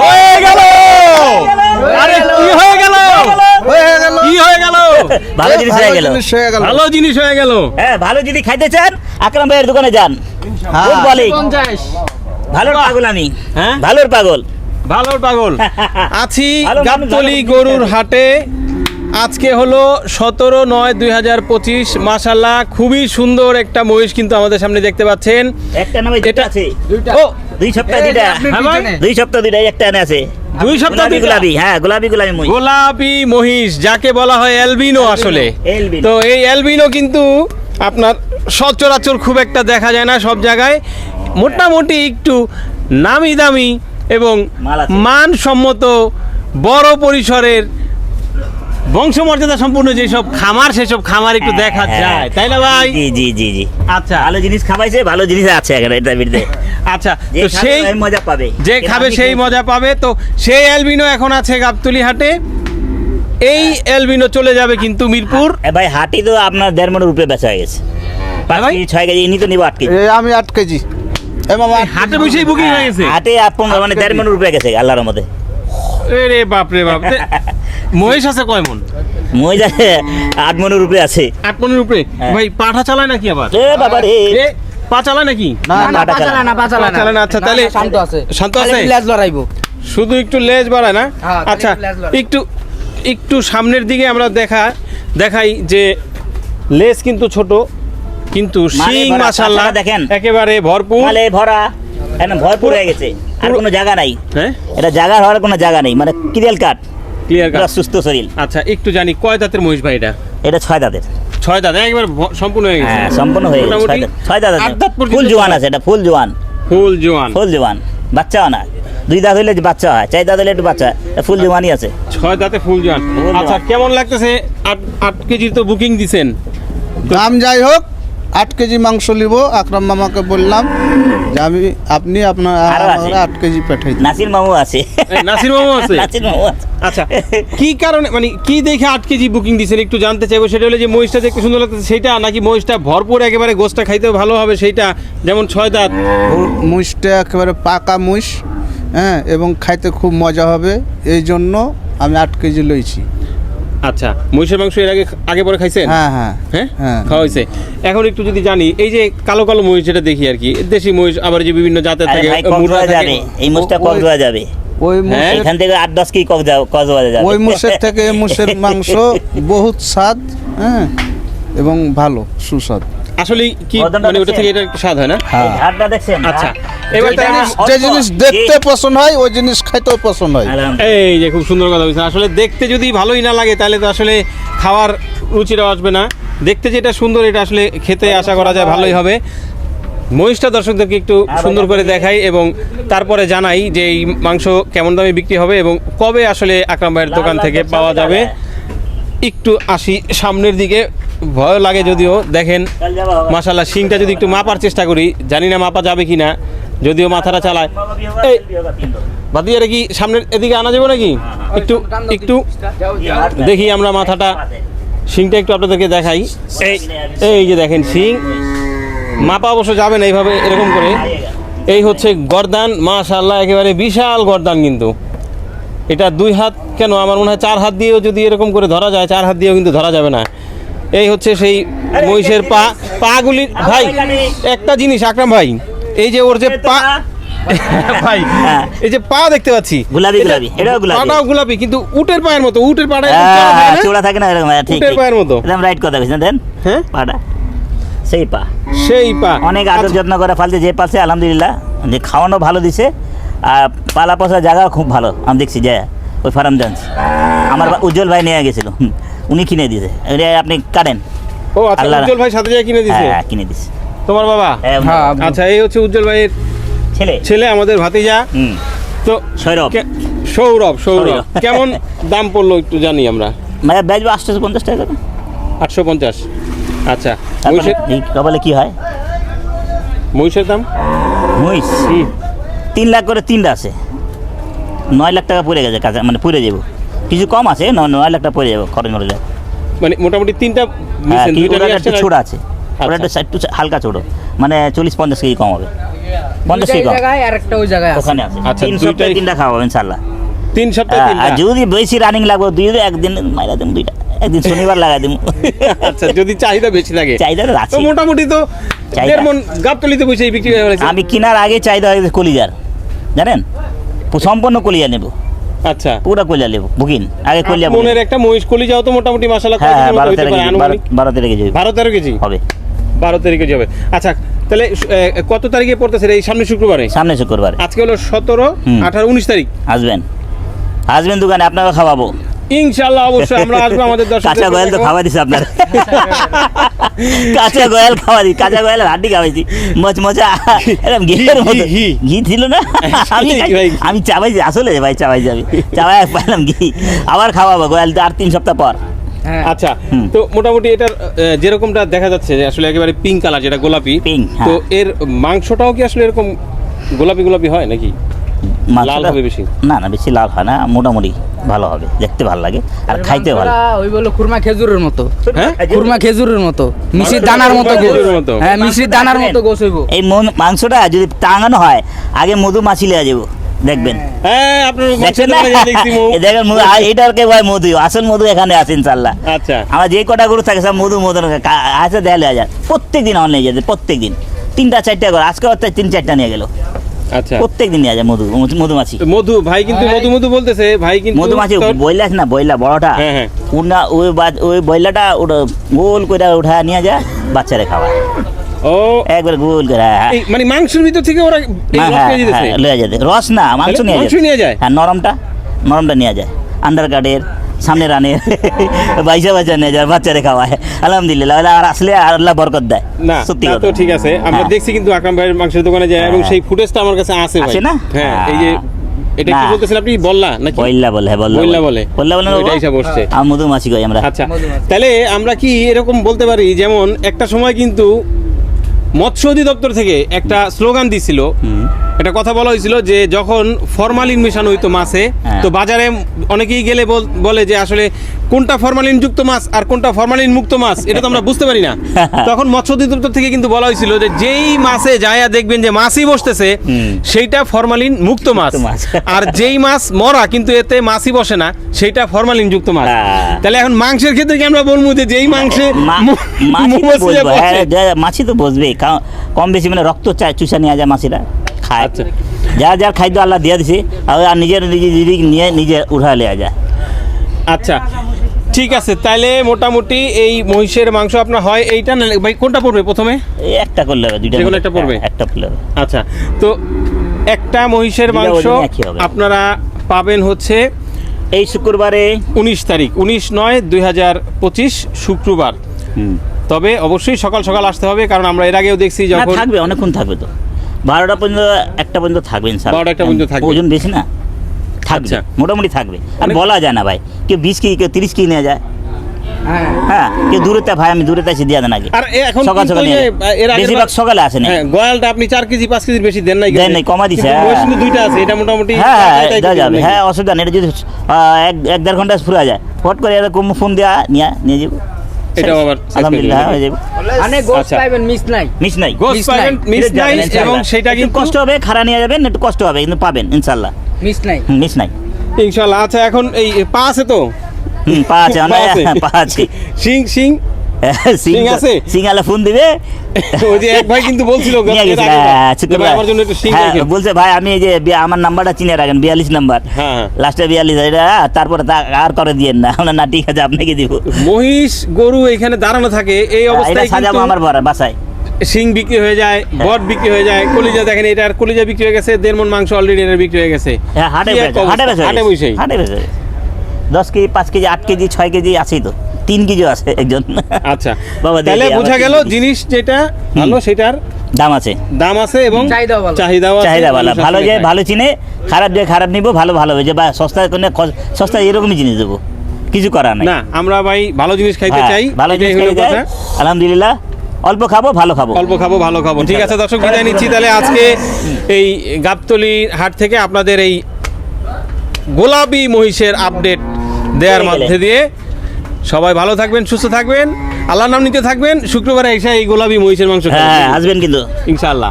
হয়ে গেল! আরে কি হয়ে গেল? কি হয়ে গেল? ভালো জিনিস হয়ে গেল। জিনিস হয়ে গেল। ভালো জিনিস হয়ে গেল। হ্যাঁ ভালো যদি খাইতে চান আকরাম ভাইয়ের দোকানে যান। হ্যাঁ। বলে ভালোর পাগল আমি। হ্যাঁ? ভালোর পাগল। ভালোর পাগল। আছি ভালো গাবতলি গরুর হাটে। আজকে হলো সতেরো নয় দুই হাজার পঁচিশ মাসাল্লাহ খুবই সুন্দর একটা মহিষ কিন্তু আমাদের সামনে দেখতে পাচ্ছেন। একটা নামে দুইটা এটা- আছে। ও দুই সপ্তাহ দুইটা। হ্যাঁ দুই সপ্তাহ দুইটা একটা এনে আছে। দুই সপ্তাহ গোলাপি হ্যাঁ গোলাপি গোলাপি মই গোলাপি মহিষ যাকে বলা হয় অ্যালবিনো আসলে। তো এই অ্যালবিনো কিন্তু আপনার সচরাচর খুব একটা দেখা যায় না সব জায়গায়। মোটামুটি একটু নামি দামি এবং মানসম্মত বড় পরিসরের বংশমর্যাদা সম্পূর্ণ যেসব খামার সেসব খামার একটু দেখা হ্যাঁ, যায়। তাই না ভাই? জি জি জি জি। আচ্ছা। ভালো জিনিস খাবাইছে ভালো জিনিস আছে এখানে এটা বিরুদ্ধে আচ্ছা তো সেই মজা পাবে। যে খাবে সেই মজা পাবে। তো সেই অ্যালবিনো এখন আছে গাবতুলি হাটে। এই অ্যালবিনো চলে যাবে কিন্তু মিরপুর। এ ভাই হাটি তো আপনার দেড় মনের উপরে বেচা হয়ে গেছে। ভাই? ছয় কেজি ইনি তো নিব আট কেজি। আমি আট কেজি। এ মামা হাটে বসেই বুকিং হয়ে গেছে? হাটে আর পনেরো মানে দেড় মনের উপরে গেছে আল্লাহর মধ্যে রে বাপ রে বাপ। মহিষ আছে কয় মন? মই যাচ্ছে আট মনের উপরে আছে। আট মনের উপরে? হ্যাঁ। ভাই পাঠা চালায় নাকি আবার? এ বাবা রে। পা চালায় নাকি? না না, না পাটা চালা না, পা চালায় না। আচ্ছা তাহলে শান্ত আছে। শান্ত আছে? লেজ লড়াইবো। শুধু একটু লেজ বাড়ায় না? হ্যাঁ, আচ্ছা একটু একটু সামনের দিকে আমরা দেখা দেখাই যে লেজ কিন্তু ছোট কিন্তু মানে শিং মাশাল্লাহ পাছাটা দেখেন। একেবারে ভরপুর। মালে ভরা। একদম ভরপুর হয়ে গেছে। আর কোনো জায়গা নাই। হ্যাঁ? এটা জায়গা হওয়ার কোনো জায়গা নেই। মানে ক্রিয়াল কাট ক্লিয়ার সুস্থ শরীর। আচ্ছা একটু জানি কয় দাঁতের মহিষ ভাই এটা? এটা ছয় দাঁতের। ছয় দাঁত একবার সম্পূর্ণ হয়ে গেছে। হ্যাঁ সম্পূর্ণ হয়ে গেছে ছয় দাঁত। ফুল জোয়ান আছে এটা ফুল জোয়ান। ফুল জোয়ান। ফুল জোয়ান। বাচ্চাও না। দুই দাঁত হইলে বাচ্চা হয় চার দাঁত হইলে একটু বাচ্চা হয় ফুল জোয়ানই আছে। ছয় দাঁতে ফুল জোয়ান। জোয়ান। আচ্ছা কেমন লাগতেছে? আট আট কেজির তো বুকিং দিছেন। দাম যাই হোক আট কেজি মাংস নিব আকরাম মামাকে বললাম যে আমি আপনি আপনার আট কেজি পাঠাই দিন। নাসির মামু আছে। নাসির মামু আছে? নাসির মামু আছে। আচ্ছা কি কারণে মানে কি দেখে আট কেজি বুকিং দিছেন? একটু জানতে চাইব সেটা হলো যে মহিষটা দেখতে সুন্দর লাগতেছে সেটা নাকি মহিষটা ভরপুর একেবারে গোস্তটা খাইতে ভালো হবে সেইটা যেমন ছয় দাঁত? মুষটা একেবারে পাকা মুষ হ্যাঁ এবং খাইতে খুব মজা হবে এই জন্য আমি আট কেজি লইছি। আচ্ছা মহিষের মাংস এর আগে আগে পরে খাইছেন? হ্যাঁ হ্যাঁ। হ্যাঁ হ্যাঁ। খাওয়া হয়েছে এখন একটু যদি জানি এই যে কালো কালো মহিষ যেটা দেখি আর কি দেশি মহিষ আবার যে বিভিন্ন জাতের থাকে ভাই জানি যাবে। এই মুষটা কক্সবাজার যাবে। ওই হ্যাঁ? মুষের এখান থেকে আট দশ কেজি কক্সবাজার যাবে ওই মুষের থেকে মুষের মাংস বহুত স্বাদ হ্যাঁ এবং ভালো সুস্বাদ। আসলে কি মানে ওটা থেকে এটা স্বাদ হয় না? হ্যাঁ। দেখছেন আচ্ছা, হ্যাঁ? এবার এটা জিনিস- যে জিনিস দেখতে পছন্দ হয় ওই জিনিস খাইতেও পছন্দ হয়। এই যে খুব সুন্দর কথা বলছেন। আসলে দেখতে যদি ভালোই না লাগে তাহলে তো আসলে খাওয়ার রুচিটাও আসবে না। দেখতে যেটা সুন্দর এটা আসলে খেতে আশা করা যায় ভালোই হবে। মহিষটা দর্শকদেরকে একটু সুন্দর করে দেখাই এবং তারপরে জানাই যে এই মাংস কেমন দামে বিক্রি হবে এবং কবে আসলে আকরাম ভাইয়ের দোকান থেকে পাওয়া যাবে। একটু আসি সামনের দিকে। ভয় লাগে যদিও, দেখেন মাশাল্লাহ শিংটা যদি একটু মাপার চেষ্টা করি, জানি না মাপা যাবে কি না যদিও মাথাটা চালায়। এই বাদিয়ারে কি, সামনের এদিকে আনা যাবে নাকি? একটু একটু দেখি আমরা মাথাটা, শিংটা একটু আপনাদেরকে দেখাই। এই যে দেখেন, শিং। মাপা অবশ্য যাবে না এইভাবে, এরকম করে। এই হচ্ছে গরদান মাশাল্লাহ একেবারে বিশাল গরদান কিন্তু। এটা দুই হাত, কেন? আমার মনে হয় চার হাত দিয়েও যদি এরকম করে ধরা যায়, চার হাত দিয়েও কিন্তু ধরা যাবে না। এই হচ্ছে সেই মহিষের পা পাগুলি। ভাই একটা জিনিস আকরাম ভাই এই যে ওর যে পা ভাই হ্যাঁ। এই যে পা দেখতে পাচ্ছি। গোলাপি, গোলাপি, এটাও গোলাপি। পাটাও গোলাপি কিন্তু উটের পায়ের মতো উটের পাটা চড়া থাকে না? এরকম হ্যাঁ, ঠিক উটের পায়ের মতো। একদম রাইট কথা বলছেন দেন? হ্যাঁ? পাটা। সেই পা। সেই পা। অনেক আদর আচ্ছা, যত্ন করে ফালছে যে পালছে আলহামদুলিল্লাহ। যে খাওয়ানো ভালো দিছে আর পালা পচা জায়গা খুব ভালো। আমি দেখছি যে ওই ফার্ম জানস আমার উজ্জ্বল ভাই নিয়ে গেছিল হুম, উনি কিনে দিয়েছে। আপনি কাটেন। ও আচ্ছা উজ্জ্বল ভাই সাথে যায় কিনে দিছে হ্যাঁ কিনে দিছে তোমার বাবা? হ্যাঁ, হ্যাঁ আচ্ছা এই হচ্ছে উজ্জ্বল ভাইয়ের ছেলে। ছেলে আমাদের ভাতিজা। হুম। তো সৌরভ। কে- সৌরভ সৌরভ। কেমন দাম পড়ল একটু জানি আমরা? মানে বেচবো আটশোশো পঞ্চাশ টাকা আটশো পঞ্চাশ। আচ্ছা কপালে কি হয়? মহিষের দাম? মহিষ? তিন লাখ করে তিনটা আছে। নয় লাখ টাকা পড়ে গেছে কাছে মানে পড়ে যাব কিছু কম আছে ন- নয় লাখ টাকা পড়ে যাব খরচ মরলে মানে মোটামুটি তিনটা হ্যাঁ একটু ছোট আছে? ওটা আচ্ছা। একটু একটু হালকা ছোট। মানে চল্লিশ পঞ্চাশ কেজি কম হবে। পঞ্চাশ কেজি কম। ওখানে আছে। আচ্ছা, তিন সপ্তাহে তিনটা খাওয়াবো ইনশাল্লাহ তিন সপ্তাহে হ্যাঁ, আর যদি বেশি রানিং লাগবে দুই একদিন মাইরা দিন দুইটা। একদিন শনিবার লাগাই দিন আচ্ছা যদি চাহিদা বেশি থাকে চাহিদা আছে মোটামুটি তো চাহিদা। মন গাবতলিতে বসে বিক্রি হয়ে আমি কেনার আগে চাহিদা হয়েছে কলিজার। জানেন? সম্পূর্ণ কলিজা নেব। আচ্ছা। পুরা কইলা লেব বুকিন? আগে কইলা। মনের একটা মহিষ কলি যাও তো মোটামুটি মাসালা হ্যাঁ কেজি বারো- বারো তেরো কেজি। বারো তেরো কেজি? হবে। বারো তেরো কেজি হবে। আচ্ছা তাহলে কত তারিখে পড়তেছে এই সামনে শুক্রবারে? সামনে শুক্রবারে। আজকে হলো সতেরো হুম। আঠারো উনিশ তারিখ। আসবেন। আসবেন দোকানে আপনাকে খাওয়াবো। ইনশাল্লাহ অবশ্যই আমরা আসব আমাদের দর্শক কাঁচা গোয়াল তো খাওয়া দিছে আপনার। কাঁচা গোয়াল খাওয়া দিই কাঁচা গোয়াল হাড্ডি খাওয়াইছি। মচমচা এরকম ঘিয়ের মতো ঘি। ছিল না? আমি। আমি চাবাইছি আসলে ভাই চাবাইছি আমি। চাবাই পাইলাম ঘি। আবার খাওয়াবো গোয়াল তো আর তিন সপ্তাহ পর। হ্যাঁ। আচ্ছা তো মোটামুটি এটার যেরকমটা দেখা যাচ্ছে যে আসলে একেবারে পিঙ্ক কালার যেটা গোলাপি Pink, হ্যাঁ। তো এর মাংসটাও কি আসলে এরকম গোলাপি গোলাপি হয় নাকি? লাল হবে বেশি? না না বেশি লাল হয় না মোটামুটি। ভালো হবে দেখতে ভালো লাগে আর খাইতে ভালো ওই বলো খুরমা খেজুরের মতো। হ্যাঁ? খুরমা খেজুরের মতো। মিষ্টির দানার মতো গোস। হ্যাঁ মিষ্টির দানার মতো গোস হইব। এই মাংসটা যদি টাঙানো হয় আগে মধু মাছি লেয়া যাব দেখবেন। হ্যাঁ দেখেন মধু আর এটাকে বলে মধু? আসল মধু এখানে আছে ইনশাল্লাহ আচ্ছা। আমার যে কটা গরু থাকে সব মধু মধু আছে দেড় হাজার প্রত্যেক দিন আমার নিয়ে যেতে প্রত্যেক দিন তিনটা চারটা করে আজকে হচ্ছে তিন চারটা নিয়ে গেল। আচ্ছা। প্রত্যেক দিন নিয়ে যায় মধু মধুমাছি। মধু ভাই কিন্তু মধু মধু বলতেছে ভাই কিন্তু মধুমাছি বইলা আছে না বইলা বড়টা। হ্যাঁ, হ্যাঁ। উনা ওই ওই বইলাটা ওটা গোল করে উঠা নিয়ে যায় বাচ্চারে খাওয়া ও। একবার গোল করে হ্যাঁ। মানে মাংসের ভিতর থেকে ওরা এই হ্যাঁ, রস না মাংস নিয়ে মাংস যায় নিয়ে যায়? হ্যাঁ নরমটা নরমটা নিয়ে যায়। আন্ডার কার্ডের সামনে রানের বাইশা বাইশা নিয়ে যায় বাচ্চারে খাওয়ায়। আলহামদুলিল্লাহ আর আসলে আর আল্লাহ বরকত দেয়। না সত্যি তো ঠিক আছে। আমরা হ্যাঁ। দেখছি কিন্তু আকরাম ভাইয়ের মাংসের দোকানে যায় এবং হ্যাঁ। সেই ফুটেজটা আমার কাছে আছে ভাই। আছে না? হ্যাঁ এই যে এটা কি বলতেছেন আপনি? বললা নাকি? বলে হ্যাঁ বললা বলে। বললা বলে হিসাব বসছে। কই আমরা? আচ্ছা তাহলে আমরা কি এরকম বলতে পারি? যেমন একটা সময় কিন্তু মৎস্য অধিদপ্তর থেকে একটা স্লোগান দিছিল। একটা কথা বলা হয়েছিল যে যখন ফরমালিন মেশানো হইতো মাছে হ্যাঁ। তো বাজারে অনেকেই গেলে বলে যে আসলে কোনটা ফরমালিন যুক্ত মাছ আর কোনটা ফরমালিন মুক্ত মাছ এটা তো আমরা বুঝতে পারি না। তখন মৎস্য অধিদপ্তর থেকে কিন্তু বলা হয়েছিল যে যেই মাছে যায়া দেখবেন যে মাছই বসতেছে সেইটা ফরমালিন মুক্ত মাছ। আর যেই মাছ মরা কিন্তু এতে মাছই বসে না সেইটা ফরমালিন যুক্ত মাছ। হ্যাঁ। তাহলে এখন মাংসের ক্ষেত্রে কি আমরা বলব যে যেই মাংসে মাছি তো বসবে, বসে, হ্যাঁ, কম বেশি মানে রক্ত চা- চুষা নিয়ে যায় মাছিরা খায়। আচ্ছা। যার যার খাদ্য আল্লাহ দিয়ে দিছে আর নিজের নিজে নিজে নিয়ে নিজে উঠা লিয়া যায়। আচ্ছা। ঠিক আছে তাহলে মোটামুটি এই মহিষের মাংস আপনার হয় এইটা না ভাই কোনটা পড়বে প্রথমে? একটা করলে হবে দুইটা যেকোনো একটা পড়বে? হ্যাঁ, একটা করলে আচ্ছা তো একটা মহিষের মাংস আপনারা পাবেন হচ্ছে এই শুক্রবারে উনিশ তারিখ উনিশ নয় দুই হাজার পঁচিশ শুক্রবার। তবে অবশ্যই সকাল সকাল আসতে হবে কারণ আমরা এর আগেও দেখছি যখন থাকবে অনেকক্ষণ থাকবে তো। বারোটা পর্যন্ত একটা পর্যন্ত থাকবেন। 12টা একটা পর্যন্ত থাকবে। ওজন বেশি না? থাকবে আচ্ছা। মোটামুটি থাকবে। আর বলা যায় না ভাই কেউ বিশ কেজি কেউ তিরিশ কেজি নিয়ে যায়। হ্যাঁ হ্যাঁ কেউ ভাই আমি দূরে তাই দিয়ে দেন আগে। আর এখন সকাল কিন্তু নিয়ে এর আগের বেশিরভাগ সকালে আসে না গোয়ালটা আপনি চার কেজি পাঁচ কেজির বেশি দেন নাই দেন নাই, কমা দিছে, কিন্তু মহিষ। কিন্তু দুইটা আছে এটা মোটামুটি হ্যাঁ দেওয়া যাবে। হ্যাঁ অসুবিধা নেই এটা যদি এক এক দেড় ঘণ্টা ফুরা যায়। ফট করে এরকম ফোন দেওয়া নিয়ে নিয়ে যাব। এটাও আবার আলহামদুলিল্লাহ হয়ে যাবে। অনেক গোস আচ্ছা। পাইবেন মিস নাই। মিস নাই। গোস Miss মিস নাই যাবেন এবং সেটা কিন্তু কষ্ট হবে খারা নিয়ে যাবেন একটু কষ্ট হবে কিন্তু পাবেন ইনশাল্লাহ মিস নাই। মিস নাই। ইনশাআল্লাহ আচ্ছা এখন এই পা আছে তো? হুম পা আছে পা আছে? অনেক পা আছে। সিং সিং? সিং আছে? সিং আলা ফোন দিবে। ওই যে এক ভাই কিন্তু বলছিল হ্যাঁ, আমার জন্য একটু সিং হ্যাঁ, বলছে ভাই আমি এই যে আমার নাম্বারটা চিনে রাখেন বিয়াল্লিশ নাম্বার। হ্যাঁ। লাস্টে বিয়াল্লিশ এটা তারপরে আর করে দিয়েন না। আমরা না ঠিক আছে আপনাকে দিব। মহিষ গরু এখানে দাঁড়ানো থাকে এই অবস্থায় সাজাবো আমার বাসায়। শিং বিক্রি হয়ে যায় বট বিক্রি হয়ে যায় কলিজা দেখেন এটার কলিজা বিক্রি হয়ে গেছে দেড় মন মাংস অলরেডি এটা বিক্রি হয়ে গেছে। হ্যাঁ হাটে? হাটে বসে দশ কেজি পাঁচ কেজি আট কেজি ছয় কেজি আছেই তো। তিন কেজি আছে একজন। আচ্ছা বাবা তাহলে বোঝা গেল জিনিস যেটা ভালো সেটার দাম আছে। দাম আছে এবং চাহিদাও চাহিদা ভালো। ভালো যে ভালো চিনে খারাপ যে খারাপ নিবো ভালো ভালো হবে। যে বা সস্তা কোনো সস্তা এরকমই জিনিস দেবো। কিছু করার নাই। না আমরা ভাই ভালো জিনিস খাইতে হ্যাঁ, চাই ভালো জিনিস যায় আলহামদুলিল্লাহ। অল্প খাব ভালো খাব। অল্প খাব ভালো খাব। ঠিক আছে দর্শক বিদায় নিচ্ছি। তাহলে আজকে এই গাবতলি হাট থেকে আপনাদের এই গোলাপি মহিষের আপডেট দেওয়ার মধ্যে দিয়ে সবাই ভালো থাকবেন সুস্থ থাকবেন। আল্লাহর নাম নিতে থাকবেন। শুক্রবারে এসে এই গোলাপি মহিষের মাংস। হ্যাঁ আসবেন কিন্তু। ইনশাআল্লাহ।